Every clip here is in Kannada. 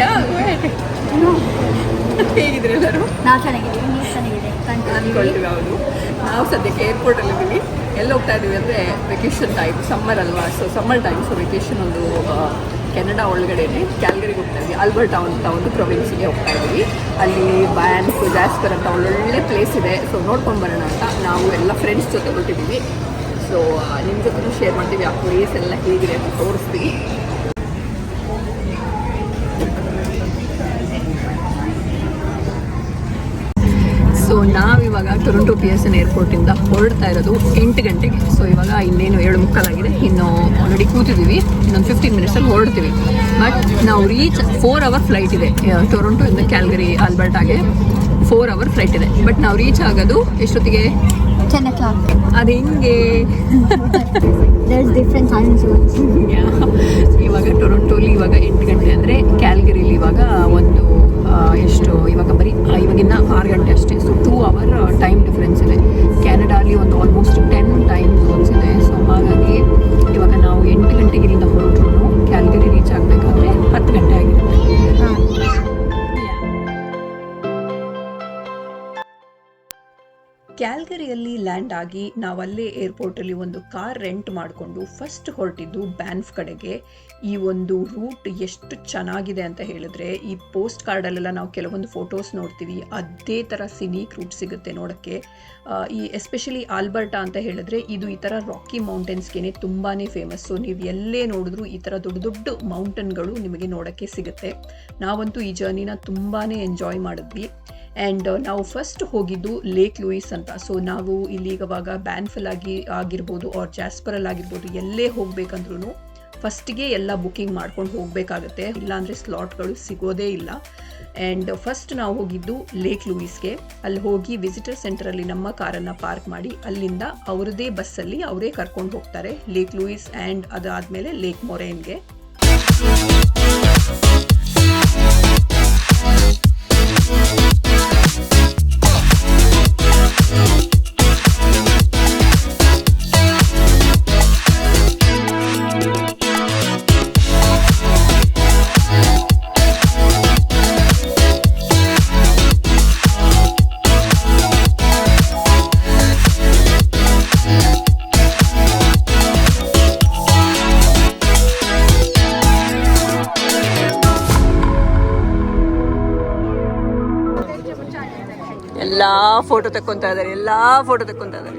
ಯಾ ಗುಡ್ ಹೇಗಿದ್ರೆ ಎಲ್ಲರೂ ನಾವು ಸದ್ಯಕ್ಕೆ ಏರ್ಪೋರ್ಟ್ ಅಲ್ಲಿ ನಾವು ಸದ್ಯಕ್ಕೆ ಏರ್ಪೋರ್ಟಲ್ಲಿ ಇದ್ದೀವಿ ಎಲ್ಲ ಹೋಗ್ತಾ ಇದ್ದೀವಿ ಅಂದ್ರೆ ವೆಕೇಶನ್ ಟೈಮ್ ಸಮ್ಮರ್ ಅಲ್ವಾ? So summer time so vacation ಒಂದು ಕೆನಡಾ ಒಳಗಡೆನೆ ಕ್ಯಾಲ್ಗರಿಗೆ ಹೋಗ್ತಾ ಇದ್ವಿ. ಅಲ್ಬರ್ಟಾ ಅಂತ ಒಂದು ಪ್ರೊವಿನ್ಸಿಗೆ ಹೋಗ್ತಾ ಇದ್ವಿ. ಅಲ್ಲಿ ಬ್ಯಾನ್ಸ್ ಜಾಸ್ಪರ್ ಅಂತ ಒಳ್ಳೊಳ್ಳೆ ಪ್ಲೇಸ್ ಇದೆ. ಸೊ ನೋಡ್ಕೊಂಡು ಬರೋಣ ಅಂತ ನಾವು ಎಲ್ಲ ಫ್ರೆಂಡ್ಸ್ ಜೊತೆ ಹೊರಟಿದ್ದೀವಿ ಸೊ ನಿಮ್ಮ ಜೊತೆ ಶೇರ್ ಮಾಡ್ತೀವಿ. ಆ ಪ್ಲೇಸ್ ಎಲ್ಲ ಹೇಗಿದೆ ಅಂತ ತೋರಿಸ್ತೀವಿ. ಸೊ ನಾವಿವಾಗ ಟೊರೊಂಟೊ ಪಿ ಎಸ್ ಎನ್ ಏರ್ಪೋರ್ಟಿಂದ ಹೊರಡ್ತಾ ಇರೋದು ಎಂಟು ಗಂಟೆಗೆ. ಸೊ ಇವಾಗ ಇನ್ನೇನು ಏಳು ಮುಕ್ಕಾಲಾಗಿದೆ. ಇನ್ನು ಆಲ್ರೆಡಿ ಕೂತಿದ್ದೀವಿ. ಇನ್ನೊಂದು ಫಿಫ್ಟೀನ್ ಮಿನಿಟ್ಸಲ್ಲಿ ಹೊರಡ್ತೀವಿ. ಬಟ್ ನಾವು ರೀಚ್ ಫೋರ್ ಅವರ್ ಫ್ಲೈಟ್ ಇದೆ. ಟೊರೊಂಟೊ ಇಂದ ಕ್ಯಾಲ್ಗರಿ ಆಲ್ಬರ್ಟಾಗೆ ಫೋರ್ ಅವರ್ ಫ್ಲೈಟ್ ಇದೆ. ಬಟ್ ನಾವು ರೀಚ್ ಆಗೋದು ಎಷ್ಟೊತ್ತಿಗೆ? ಟೆನ್ ಓ ಕ್ಲಾಕ್ ಅದು ಹೆಂಗೆ? ಡಿಫ್ರೆಂಟ್ ಟೈಮ್ ಝೋನ್ಸ್ ಇವಾಗ ಟೊರೊಂಟೋಲಿ ಇವಾಗ ಎಂಟು ಗಂಟೆ ಅಂದರೆ ಕ್ಯಾಲ್ಗರಿಲಿ ಇವಾಗ ಒಂದು ಎಷ್ಟು ಇವಾಗ ಬರೀ ಇವಾಗ ಇವಾಗಿನ್ನ ಆರು ಗಂಟೆ ಅಷ್ಟೇ. ಸೊ ಟೂ ಅವರ್ ಲ್ಯಾಂಡ್ ಆಗಿ ನಾವಲ್ಲೇ ಏರ್ಪೋರ್ಟಲ್ಲಿ ಒಂದು ಕಾರ್ ರೆಂಟ್ ಮಾಡಿಕೊಂಡು ಫಸ್ಟ್ ಹೊರಟಿದ್ದು ಬ್ಯಾನ್ಫ್ ಕಡೆಗೆ. ಈ ಒಂದು ರೂಟ್ ಎಷ್ಟು ಚೆನ್ನಾಗಿದೆ ಅಂತ ಹೇಳಿದ್ರೆ ಈ ಪೋಸ್ಟ್ ಕಾರ್ಡಲ್ಲೆಲ್ಲ ನಾವು ಕೆಲವೊಂದು ಫೋಟೋಸ್ ನೋಡ್ತೀವಿ. ಅದೇ ಥರ ಸಿನೀಕ್ ರೂಟ್ ಸಿಗುತ್ತೆ ನೋಡೋಕ್ಕೆ. ಈ ಎಸ್ಪೆಷಲಿ ಆಲ್ಬರ್ಟಾ ಅಂತ ಹೇಳಿದ್ರೆ ಇದು ಈ ಥರ ರಾಕಿ ಮೌಂಟೇನ್ಸ್ಗೆ ತುಂಬಾ ಫೇಮಸ್ ಸೊ ನೀವು ಎಲ್ಲೇ ನೋಡಿದ್ರೂ ಈ ಥರ ದೊಡ್ಡ ದೊಡ್ಡ ಮೌಂಟನ್ಗಳು ನಿಮಗೆ ನೋಡೋಕ್ಕೆ ಸಿಗುತ್ತೆ. ನಾವಂತೂ ಈ ಜರ್ನಿನ ತುಂಬಾ ಎಂಜಾಯ್ ಮಾಡಿದ್ವಿ. ಆ್ಯಂಡ್ ನಾವು ಫಸ್ಟ್ ಹೋಗಿದ್ದು ಲೇಕ್ ಲೂಯಿಸ್ ಅಂತ. ಸೊ ನಾವು ಇಲ್ಲಿ ಇವಾಗ ಬ್ಯಾನ್ಫಲ್ ಆಗಿ, ಆಗಿರ್ಬೋದು ಆರ್ ಜಾಸ್ಪರಲ್ ಆಗಿರ್ಬೋದು, ಎಲ್ಲೇ ಹೋಗ್ಬೇಕಂದ್ರೂ ಫಸ್ಟಿಗೆ ಎಲ್ಲ ಬುಕ್ಕಿಂಗ್ ಮಾಡ್ಕೊಂಡು ಹೋಗಬೇಕಾಗತ್ತೆ. ಇಲ್ಲಾಂದರೆ ಸ್ಲಾಟ್ಗಳು ಸಿಗೋದೇ ಇಲ್ಲ. ಆ್ಯಂಡ್ ಫಸ್ಟ್ ನಾವು ಹೋಗಿದ್ದು ಲೇಕ್ ಲೂಯಿಸ್ಗೆ ಅಲ್ಲಿ ಹೋಗಿ ವಿಸಿಟರ್ ಸೆಂಟರಲ್ಲಿ ನಮ್ಮ ಕಾರನ್ನು ಪಾರ್ಕ್ ಮಾಡಿ, ಅಲ್ಲಿಂದ ಅವರದೇ ಬಸ್ಸಲ್ಲಿ ಅವರೇ ಕರ್ಕೊಂಡು ಹೋಗ್ತಾರೆ ಲೇಕ್ ಲೂಯಿಸ್ ಆ್ಯಂಡ್ ಅದಾದಮೇಲೆ ಲೇಕ್ ಮೊರೇನ್ಗೆ ಫೋಟೋ ತಕ್ಕೊಂತ ಇದ್ದಾರೆ ಎಲ್ಲ ಫೋಟೋ ತಕ್ಕೊಂತ ಇದ್ದಾರೆ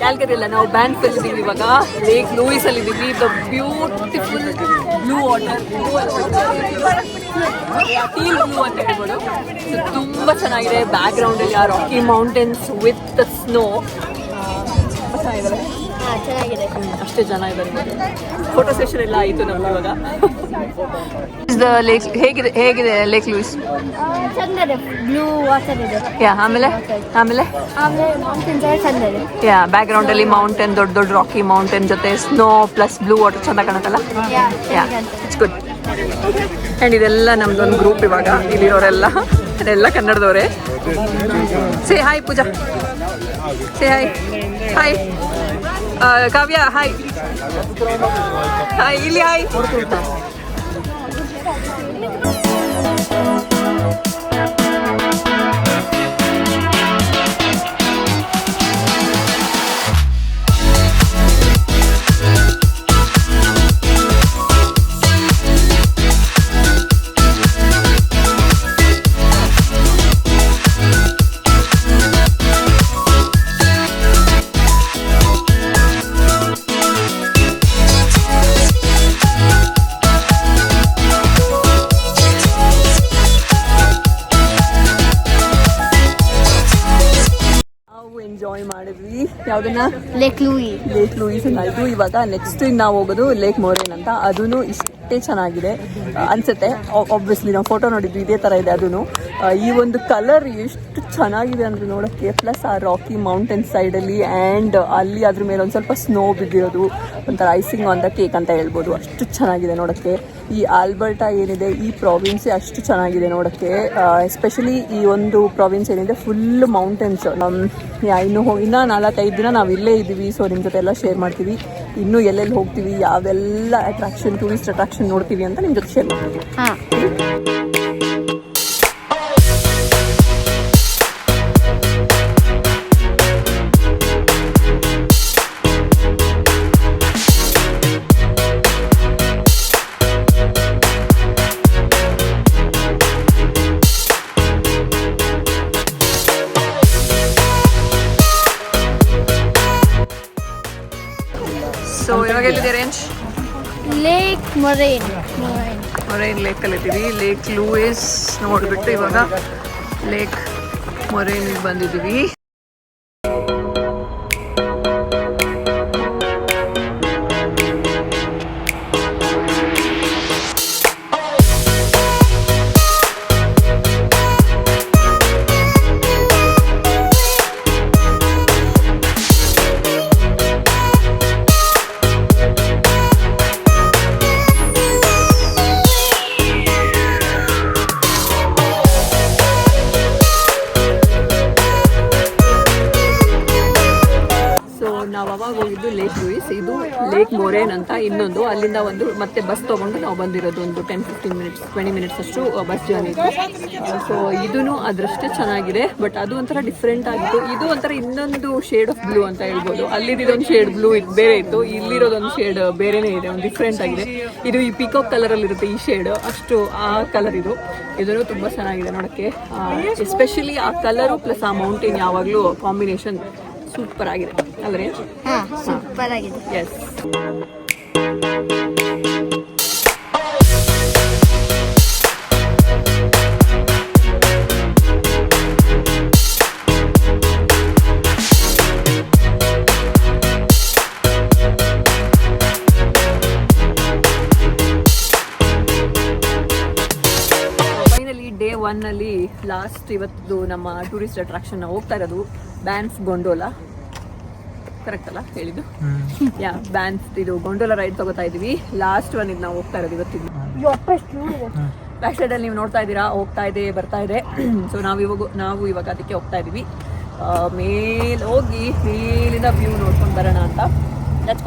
ಕ್ಯಾಲ್ಗರಿ ಅಲ್ಲ ನಾವು ಬ್ಯಾಂಕ್ ಇದೀವಿ ಇವಾಗ. ಲೇಕ್ ಲೂಯಿಸ್ ಅಲ್ಲಿ ಇದೀವಿ the beautiful blue water teal blue ಅಂತ ಹೇಳ್ಬೋದು. ತುಂಬಾ ಚೆನ್ನಾಗಿದೆ. ಬ್ಯಾಕ್ ಗ್ರೌಂಡ್ ಅಲ್ಲಿ ಆ ರಾಕಿ ಮೌಂಟೇನ್ಸ್ ವಿತ್ ಸ್ನೋ ಚೆನ್ನಾಗಿದೆ. ಹಾಂ ಚೆನ್ನಾಗಿದೆ. ಅಷ್ಟೇ ಜನ ಇದ್ದಾರೆ ಫೋಟೋ ಸೆಷನ್ ಎಲ್ಲ ಆಯಿತು ನಮ್ದು ಇವಾಗ. ಲೇಕ್ ಹೇಗಿದೆ ಹೇಗಿದೆ ಲೇಕ್ ಲೂಸ್ ಬ್ಲೂ ವಾಟರ್ ಇದೆ. ಯಾ ಆಮೇಲೆ? ಆಮೇಲೆ? ಯಾ ಬ್ಯಾಕ್ ಗ್ರೌಂಡ್ ಅಲ್ಲಿ ಮೌಂಟೇನ್ ದೊಡ್ಡ ದೊಡ್ಡ ರಾಕಿ ಮೌಂಟೇನ್ ಜೊತೆ ಸ್ನೋ ಪ್ಲಸ್ ಬ್ಲೂ ವಾಟರ್ ಚಂದ ಕಾಣುತ್ತಲ್ಲ? Yeah yeah it's good and ಇದೆಲ್ಲ ನಮ್ದೊಂದು ಗ್ರೂಪ್ ಇವಾಗ. ಇಲ್ಲಿರೋರೆಲ್ಲ ಅದೆಲ್ಲ ಕನ್ನಡದವರೇ. Say hi Pooja. Say hi hi Kavya hi hi ಇಲ್ಲಿ ಹಾಯ್ ಯಾವ್ದನ್ನ? ಲೇಕ್ ಲೂಯಿ ಲೇಕ್ ಲೂಯಿಸ್ ಇವಾಗ ನೆಕ್ಸ್ಟ್ ನಾವು ಹೋಗೋದು ಲೇಕ್ ಮೋರೇನ್ ಅಂತ. ಅದೂ ಇಷ್ಟೇ ಚೆನ್ನಾಗಿದೆ. ಅನ್ಸುತ್ತೆ. ಆಬ್ವಿಯಸ್ಲಿ ನಾವು ಫೋಟೋ ನೋಡಿದ್ವಿ ಇದೇ ಥರ ಇದೆ ಅದೂ ಈ ಒಂದು ಕಲರ್ ಎಷ್ಟು ಚೆನ್ನಾಗಿದೆ ಅಂದರೆ ನೋಡೋಕ್ಕೆ. ಪ್ಲಸ್ ಆ ರಾಕಿ ಮೌಂಟೇನ್ ಸೈಡಲ್ಲಿ ಆ್ಯಂಡ್ ಅಲ್ಲಿ ಅದ್ರ ಮೇಲೆ ಒಂದು ಸ್ವಲ್ಪ ಸ್ನೋ ಬಿದ್ದಿರೋದು ಒಂಥರ ಐಸಿಂಗ್ ಆನ್ ದ ಕೇಕ್ ಅಂತ ಹೇಳ್ಬೋದು. ಅಷ್ಟು ಚೆನ್ನಾಗಿದೆ ನೋಡೋಕ್ಕೆ. ಈ ಆಲ್ಬರ್ಟಾ ಏನಿದೆ, ಈ ಪ್ರಾವಿನ್ಸ್ ಅಷ್ಟು ಚೆನ್ನಾಗಿದೆ ನೋಡೋಕ್ಕೆ. ಎಸ್ಪೆಷಲಿ ಈ ಒಂದು ಪ್ರಾವಿನ್ಸ್ ಏನಿದೆ ಫುಲ್ ಮೌಂಟೇನ್ಸ್ ಇನ್ನು ಇನ್ನ ನಾಲ್ಕೈದು ದಿನ ನಾವು ಇಲ್ಲೇ ಇದ್ದೀವಿ ಸೊ ನಿಮ್ಮ ಜೊತೆ ಎಲ್ಲ ಶೇರ್ ಮಾಡ್ತೀವಿ. ಇನ್ನೂ ಎಲ್ಲೆಲ್ಲಿ ಹೋಗ್ತೀವಿ, ಯಾವೆಲ್ಲ ಅಟ್ರಾಕ್ಷನ್ ಟೂರಿಸ್ಟ್ ಅಟ್ರಾಕ್ಷನ್ ನೋಡ್ತೀವಿ ಅಂತ ನಿಮ್ಮ ಜೊತೆ ಶೇರ್ ಮಾಡ್ತೀವಿ. ರೇಂಜ್ ಲೇಕ್ ಮೊರೈನ್ ಮೊರೈನ್ ಮೊರೈನ್ ಲೇಕಲ್ಲಿ ಇದ್ದೀವಿ ಲೇಕ್ ಲೂಯಿಸ್ ನೋಡಿಬಿಟ್ಟು ಇವಾಗ ಲೇಕ್ ಮೊರೈನಿಗೆ ಬಂದಿದ್ದೀವಿ. ಹೋಗಿದ್ದು ಲೇಕ್ ಲೂಯಿಸ್ ಇದು ಲೇಕ್ ಮೊರೇನ್ ಅಂತ ಇನ್ನೊಂದು. ಅಲ್ಲಿಂದ ಒಂದು ಮತ್ತೆ ಬಸ್ ತೊಗೊಂಡು ನಾವು ಬಂದಿರೋದು ಒಂದು ten fifteen minutes twenty minutes ಅಷ್ಟು ಬಸ್ ಜರ್ನಿ ಇತ್ತು ಸೊ ಇದೂ ಅದರಷ್ಟೇ ಚೆನ್ನಾಗಿದೆ. ಬಟ್ ಅದು ಒಂಥರ ಡಿಫ್ರೆಂಟ್ ಆಗಿತ್ತು. ಇದು ಒಂಥರ ಇನ್ನೊಂದು ಶೇಡ್ ಆಫ್ ಬ್ಲೂ ಅಂತ ಹೇಳ್ಬೋದು. ಅಲ್ಲಿದ್ದೊಂದು ಶೇಡ್ ಬ್ಲೂ ಇದು ಬೇರೆ ಇತ್ತು. ಇಲ್ಲಿರೋದೊಂದು ಶೇಡ್ ಬೇರೆನೇ ಇದೆ. ಒಂದು ಡಿಫ್ರೆಂಟ್ ಆಗಿದೆ. ಇದು ಈ ಪಿಕಾಕ್ ಕಲರಲ್ಲಿ ಇರುತ್ತೆ ಈ ಶೇಡ್ ಅಷ್ಟು ಆ ಕಲರ್ ಇದು. ಇದನ್ನು ತುಂಬ ಚೆನ್ನಾಗಿದೆ ನೋಡೋಕ್ಕೆ. ಎಸ್ಪೆಷಲಿ ಆ ಕಲರು ಪ್ಲಸ್ ಆ ಮೌಂಟೇನ್ ಯಾವಾಗಲೂ ಕಾಂಬಿನೇಷನ್ ಸೂಪರ್ ಆಗಿದೆ. ಅಲ್ರಿ? ಹಾಂ ಸೂಪರ್ ಆಗಿದೆ. ಎಸ್ ಫೈನಲಿ ಡೇ ಒನ್ನಲ್ಲಿ ಲಾಸ್ಟ್ ಇವತ್ತು ನಮ್ಮ ಟೂರಿಸ್ಟ್ ಅಟ್ರಾಕ್ಷನ್ ಹೋಗ್ತಾ ಇರೋದು ಬ್ಯಾನ್ಸ್ ಗೊಂಡೋಲಾ ಕರೆಕ್ಟ್ ಅಲ್ಲ? ಹೇಳಿದ್ದು? ಯಾ ಬ್ಯಾನ್ಸ್ ಇದು ಗೊಂಡೋಲ ರೈಡ್ ತಗೋತಾ ಇದೀವಿ. ಲಾಸ್ಟ್ ಒನ್ ಇದು ನಾವು ಹೋಗ್ತಾ ಇರೋದು ಇವತ್ತಿದ್ದು ಬ್ಯಾಕ್ ಸೈಡಲ್ಲಿ ನೀವು ನೋಡ್ತಾ ಇದ್ದೀರಾ? ಹೋಗ್ತಾ ಇದೆ ಬರ್ತಾ ಇದೆ. ಸೊ ನಾವು ಇವಾಗ ನಾವು ಇವಾಗ ಅದಕ್ಕೆ ಹೋಗ್ತಾ ಇದೀವಿ. ಮೇಲೆ ಹೋಗಿ ಮೇಲಿಂದ ವ್ಯೂ ನೋಡ್ಕೊಂಡು ಬರೋಣ ಅಂತ. Let's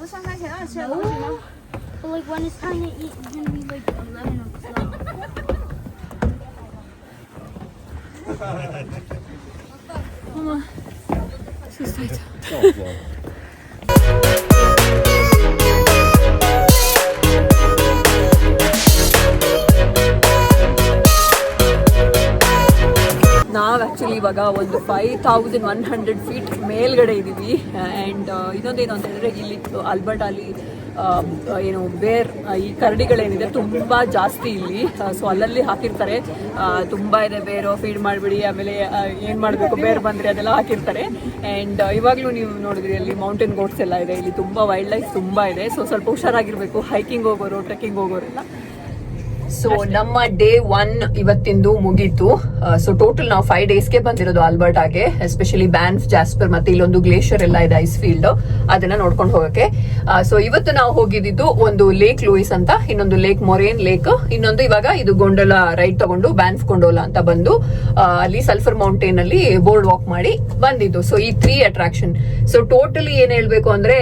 不上班前二吃的东西吗？But like when it's time to eat, it's gonna be like 11 o'clock. ನಾವು ಆ್ಯಕ್ಚುಲಿ ಇವಾಗ ಒಂದು five thousand one hundred feet ಮೇಲ್ಗಡೆ ಇದ್ದೀವಿ ಆ್ಯಂಡ್ ಇನ್ನೊಂದೇನು ಅಂತ ಹೇಳಿದ್ರೆ ಇಲ್ಲಿ ಅಲ್ಬರ್ಟ್ ಆ, ಏನು, ಬೇರ್ ಈ ಕರಡಿಗಳೇನಿದೆ ತುಂಬ ಜಾಸ್ತಿ ಇಲ್ಲಿ. ಸೊ ಅಲ್ಲಲ್ಲಿ ಹಾಕಿರ್ತಾರೆ. ತುಂಬ ಇದೆ ಬೇರು ಫೀಡ್ ಮಾಡಿಬಿಡಿ, ಆಮೇಲೆ ಏನು ಮಾಡಬೇಕು, ಬೇರ್ ಬಂದರೆ ಅದೆಲ್ಲ ಹಾಕಿರ್ತಾರೆ. ಆ್ಯಂಡ್ ಇವಾಗಲೂ ನೀವು ನೋಡಿದ್ರಿ, ಅಲ್ಲಿ ಮೌಂಟೇನ್ ಗೋಟ್ಸ್ ಎಲ್ಲ ಇದೆ. ಇಲ್ಲಿ ತುಂಬ ವೈಲ್ಡ್ ಲೈಫ್ ತುಂಬ ಇದೆ. ಸೊ ಸ್ವಲ್ಪ ಹುಷಾರಾಗಿರಬೇಕು. ಹೈಕಿಂಗ್ ಹೋಗೋರು ಟ್ರೆಕ್ಕಿಂಗ್ ಹೋಗೋರೆಲ್ಲ. ಸೊ ನಮ್ಮ ಡೇ ಒನ್ ಇವತ್ತಿಂದು ಮುಗೀತು. ಸೊ ಟೋಟಲ್ ನಾವು ಫೈವ್ ಡೇಸ್ಗೆ ಬಂದಿರೋದು ಆಲ್ಬರ್ಟಾಗೆ ಎಸ್ಪೆಷಲಿ ಬ್ಯಾನ್ಫ್ ಜಾಸ್ಪರ್ ಮತ್ತೆ ಇಲ್ಲೊಂದು ಗ್ಲೇಷಿಯರ್ ಎಲ್ಲ ಇದೆ ಐಸ್ ಫೀಲ್ಡ್ ಅದನ್ನ ನೋಡ್ಕೊಂಡು ಹೋಗಕ್ಕೆ. ಸೊ ಇವತ್ತು ನಾವು ಹೋಗಿದ್ದು ಒಂದು ಲೇಕ್ ಲೂಯಿಸ್ ಅಂತ, ಇನ್ನೊಂದು ಲೇಕ್ ಮೊರೇನ್ ಲೇಕ್ ಇನ್ನೊಂದು ಇವಾಗ ಇದು ಗೊಂಡೋಲ ರೈಡ್ ತಗೊಂಡು ಬ್ಯಾನ್ಫ್ ಗೊಂಡೋಲ ಅಂತ ಬಂದು ಅಲ್ಲಿ ಸಲ್ಫರ್ ಮೌಂಟೇನ್ ಅಲ್ಲಿ ಬೋರ್ಡ್ ವಾಕ್ ಮಾಡಿ ಬಂದಿದ್ದು. ಸೊ ಈ ತ್ರೀ ಅಟ್ರಾಕ್ಷನ್ ಸೊ ಟೋಟಲಿ ಏನ್ ಹೇಳ್ಬೇಕು ಅಂದ್ರೆ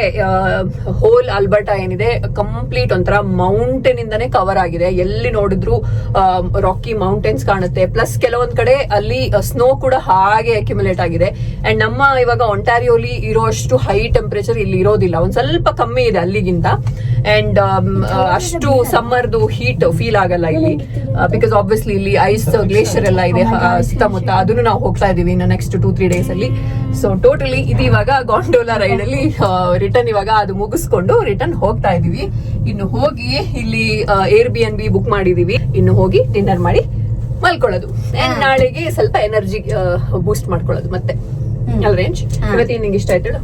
ಹೋಲ್ ಆಲ್ಬರ್ಟಾ ಏನಿದೆ ಕಂಪ್ಲೀಟ್ ಒಂಥರ ಮೌಂಟೇನ್ ಇಂದಾನೆ ಕವರ್ ಆಗಿದೆ. ಎಲ್ಲಿ ನೋಡಿದ್ರು ರಾಕಿ ಮೌಂಟೇನ್ಸ್ ಕಾಣುತ್ತೆ. ಪ್ಲಸ್ ಕೆಲವೊಂದ್ ಕಡೆ ಅಲ್ಲಿ ಸ್ನೋ ಕೂಡ ಹಾಗೆ ಅಕ್ಯುಮುಲೇಟ್ ಆಗಿದೆ. ಅಂಡ್ ನಮ್ಮ ಇವಾಗ ಒಂಟಾರಿಯೋಲಿ ಇರೋಷ್ಟು ಹೈ ಟೆಂಪರೇಚರ್ ಇಲ್ಲಿ ಇರೋದಿಲ್ಲ. ಒಂದ್ ಸ್ವಲ್ಪ ಕಮ್ಮಿ ಇದೆ ಅಲ್ಲಿಗಿಂತ. ಅಂಡ್ ಅಷ್ಟು ಸಮ್ಮರ್ದು ಹೀಟ್ ಫೀಲ್ ಆಗಲ್ಲ ಇಲ್ಲಿ. ಬಿಕಾಸ್ ಆಬ್ವಿಯಸ್ಲಿ ಇಲ್ಲಿ ಐಸ್ ಗ್ಲೇಷಿಯರ್ ಎಲ್ಲ ಇದೆ ಸುತ್ತಮುತ್ತ. ಅದನ್ನು ನಾವು ಹೋಗ್ತಾ ಇದೀವಿ ಇನ್ನು ನೆಕ್ಸ್ಟ್ ಟೂ ತ್ರೀ ಡೇಸ್ ಅಲ್ಲಿ. ಸೊ ಟೋಟಲಿ ಇದು ಇವಾಗ ಗಾಂಡೋಲಾ ರೈಡ್ ಅಲ್ಲಿ ರಿಟರ್ನ್ ಇವಾಗ ಅದು ಮುಗಿಸ್ಕೊಂಡು ರಿಟರ್ನ್ ಹೋಗ್ತಾ ಇದೀವಿ ಇನ್ನು ಹೋಗಿ ಇಲ್ಲಿ Airbnb book ಮಾಡಿದೀವಿ ಇನ್ನು ಹೋಗಿ ಡಿನ್ನರ್ ಮಾಡಿ ಮಲ್ಕೊಳ್ಳೋದು. And ನಾಳೆಗೆ ಸ್ವಲ್ಪ ಎನರ್ಜಿ ಬೂಸ್ಟ್ ಮಾಡ್ಕೊಳ್ಳೋದು ಮತ್ತೆ. ಅಲ್ರೇಂಜ್ ಇವತ್ತೇನು ನಿಂಗೆ ಇಷ್ಟ ಆಯ್ತು ಹೇಳು?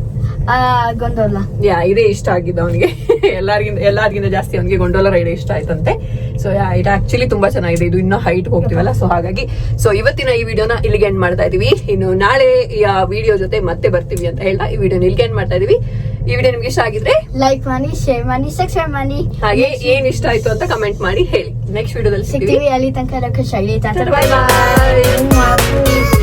ಗೊಂದೋಲ. ಯಾ ಇದೇ ಇಷ್ಟ ಆಗಿದ್ದು ಅವನಿಗೆ. ಎಲ್ಲರಿಗಿಂತ ಎಲ್ಲರಿಗಿಂತ ಜಾಸ್ತಿ ಅವನಿಗೆ ಗೊಂಡೋಲ ರೈಡ್ ಇಷ್ಟ ಆಯ್ತಂತೆ. ಸೊ ಯಾ ಇದು ಆಕ್ಚುಲಿ ತುಂಬಾ ಚೆನ್ನಾಗಿದೆ. ಇದು ಇನ್ನೂ ಹೈಟ್ ಹೋಗ್ತೀವಲ್ಲ ಸೊ ಹಾಗಾಗಿ ಸೊ ಇವತ್ತಿನ ಈ ವಿಡಿಯೋನ ಇಲ್ಲಿಗೆ ಎಂಡ್ ಮಾಡ್ತಾ ಇದೀವಿ. ಇನ್ನು ನಾಳೆ ಈ ವಿಡಿಯೋ ಜೊತೆ ಮತ್ತೆ ಬರ್ತೀವಿ ಅಂತ ಹೇಳ್ತಾ ಈ ವಿಡಿಯೋನ ಇಲ್ಲಿಗೆ ಎಂಡ್ ಮಾಡ್ತಾ ಇದೀವಿ. ಈ ವಿಡಿಯೋ ನಿಮ್ಗೆ ಇಷ್ಟ ಆಗಿದ್ರೆ ಲೈಕ್ ಮಾಡಿ ಶೇರ್ ಮಾಡಿ ಸಬ್ಸ್ಕ್ರೈಬ್ ಮಾಡಿ ಹಾಗೆ ಏನ್ ಇಷ್ಟ ಆಯ್ತು ಅಂತ ಕಮೆಂಟ್ ಮಾಡಿ ಹೇಳಿ. ನೆಕ್ಸ್ಟ್ ವಿಡಿಯೋದಲ್ಲಿ ಸಿಗ್ತೀವಿ. ಅಲ್ಲಿ ತನಕ ಶೈಲಿ ಬಾಯ್ ತನಕ